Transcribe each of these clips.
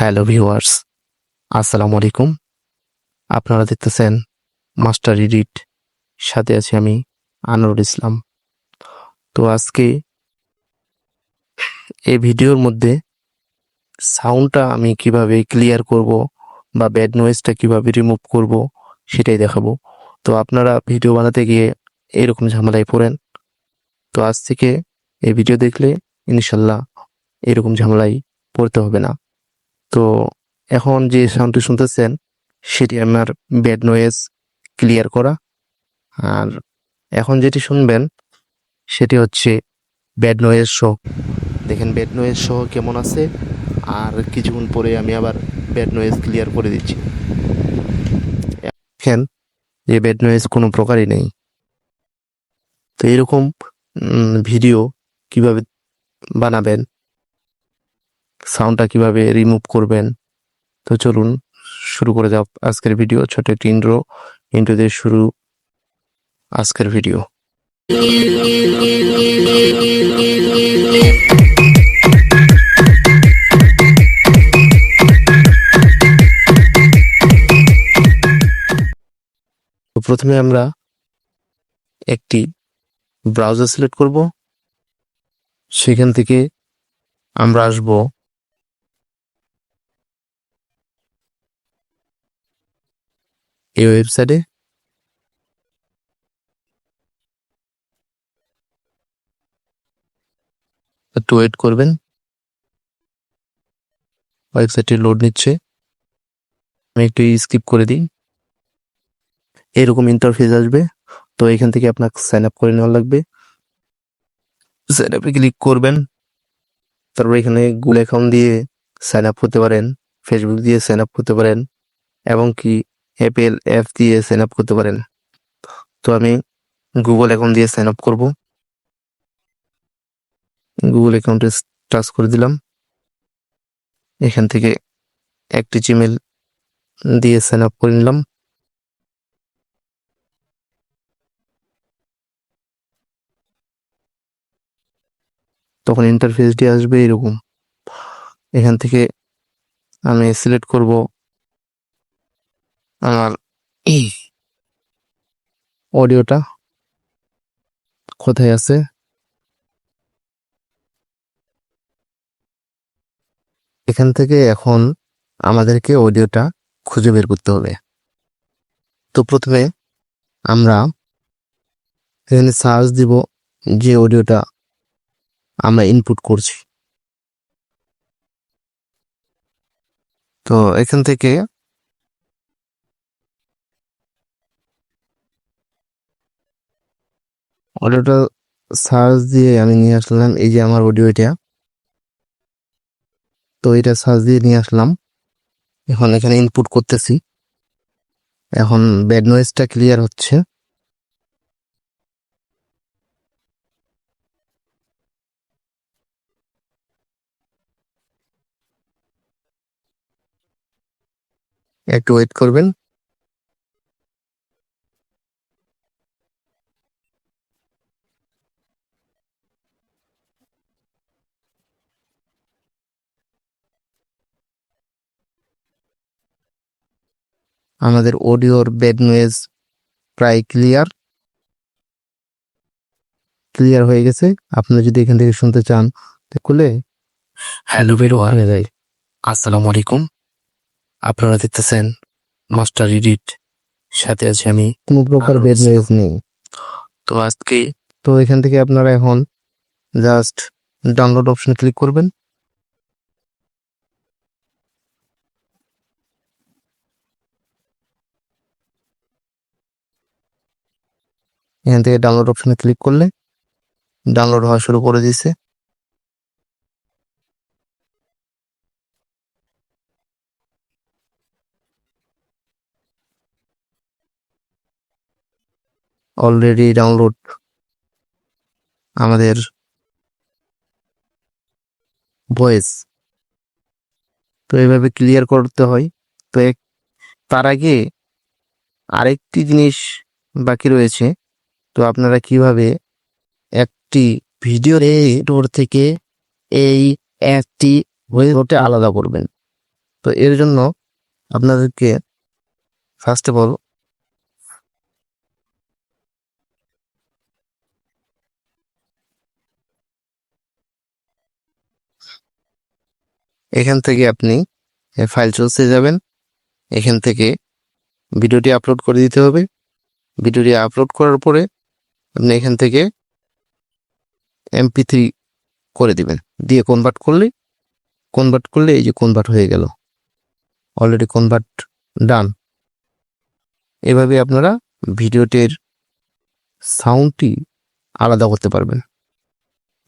Hello viewers, আসসালামু আলাইকুম। আপনারা দেখতেছেন মাস্টার এডিট সাথে আছি আমি আনোয়ারুল ইসলাম। তো আজকে এই ভিডিওর মধ্যে সাউন্ডটা আমি কীভাবে ক্লিয়ার করব বা ব্যাড নয়েজটা কীভাবে রিমুভ করব সেটাই দেখাবো। তো আপনারা ভিডিও বানাতে গিয়ে এরকম ঝামেলায় পড়েন। তো আজ থেকে এই ভিডিও দেখলে ইনশাল্লাহ এরকম ঝামেলায় পড়তে হবে না। তো এখন যে সাউন্ডটি শুনতেছেন, সেটি আমার ব্যাড নয়েজ ক্লিয়ার করা। আর এখন যেটি শুনবেন, সেটি হচ্ছে ব্যাড নয়েজ শো দেখেন ব্যাড নয়েজ শো কেমন আছে, আর কিছুক্ষণ পরে আমি আবার ব্যাড নয়েজ ক্লিয়ার করে দিচ্ছি। দেখেন, যে ব্যাড নয়েজ কোনো প্রকারই নেই। তো এরকম ভিডিও কীভাবে বানাবেন সাউন্ডটা কীভাবে রিমুভ করবেন? তো চলুন শুরু করে যাও আজকের ভিডিও ছোট একটি ইন্ট্রো ইন্ট্রো দিয়ে শুরু আজকের ভিডিও তো প্রথমে আমরা একটি ব্রাউজার সিলেক্ট করব। সেখান থেকে আমরা আসব এই ওয়েবসাইটে একটু ওয়েট করবেন। ওয়েবসাইটটি লোড নিচ্ছে। আমি একটু স্কিপ করে দিই। এরকম ইন্টারফেস আসবে। তো এখান থেকে আপনাকে সাইন আপ করে নেওয়া লাগবে। সাইন আপে ক্লিক করবেন। তারপর এখানে গুগল অ্যাকাউন্ট দিয়ে সাইন আপ করতে পারেন। ফেসবুক দিয়ে সাইন আপ করতে পারেন। এবং কি অ্যাপেল অ্যাপ দিয়ে সাইন আপ করতে পারেন। তো আমি গুগল অ্যাকাউন্ট দিয়ে সাইন আপ করব। গুগল অ্যাকাউন্টে টাচ করে দিলাম। এখান থেকে একটি জিমেল দিয়ে সাইন আপ করে নিলাম। তখন ইন্টারফেসটি আসবে এরকম। এখান থেকে আমি সিলেক্ট করব আমার অডিওটা কোথায় আছে? এখান থেকে এখন আমাদেরকে অডিওটা খুঁজে বের করতে হবে। তো প্রথমে আমরা এখানে সার্চ দিব যে অডিওটা আমরা ইনপুট করছি। তো এখান থেকে অডিওটা সার্চ দিয়ে আমি নিয়ে আসলাম, এই যে আমার অডিও এটা। তো এটা সার্চ দিয়ে নিয়ে আসলাম। এখন এখানে ইনপুট করতেছি। এখন ব্যাড নয়েজটা ক্লিয়ার হচ্ছে। একটু ওয়েট করবেন। আমাদের অডিওর বেড নয়েজ প্রায় ক্লিয়ার। ক্লিয়ার হয়ে গেছে। আপনারা যদি এখান থেকে শুনতে চান খুলে হ্যালো বেরো হয়ে যায়। আসসালামু আলাইকুম। আপনারা দেখতেছেন মাস্টার এডিট সাথে আছি আমি কোনো প্রকার বেড নয়েজ নেই। তো আজকে তো এখান থেকে আপনারা এখন জাস্ট ডাউনলোড অপশন ক্লিক করবেন। এখান থেকে ডাউনলোড অপশনে ক্লিক করলে ডাউনলোড হওয়া শুরু করে দিছে অলরেডি ডাউনলোড আমাদের ভয়েস তো এইভাবে ক্লিয়ার করতে হয়। তো তার আগে আরেকটি জিনিস বাকি রয়েছে। তো আপনারা কীভাবে একটি ভিডিও এডিটর থেকে এই একটি ভয়েস আলাদা করবেন? তো এর জন্য আপনাদেরকে ফার্স্ট অফ অল এখান থেকে আপনি ফাইল চলতে যাবেন। এখান থেকে ভিডিওটি আপলোড করে দিতে হবে। ভিডিওটি আপলোড করার পরে আপনি এখান থেকে এমপি থ্রি করে দিবেন। দিয়ে কনভার্ট করলে কনভার্ট করলে এই যে কনভার্ট হয়ে গেল। অলরেডি কনভার্ট ডান এভাবে আপনারা ভিডিওটির সাউন্ডটি আলাদা করতে পারবেন।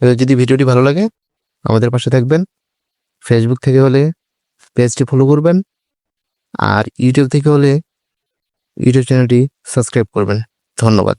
এবার যদি ভিডিওটি ভালো লাগে, আমাদের পাশে থাকবেন। ফেসবুক থেকে হলে পেজটি ফলো করবেন। আর ইউটিউব থেকে হলে ইউটিউব চ্যানেলটি সাবস্ক্রাইব করবেন। ধন্যবাদ।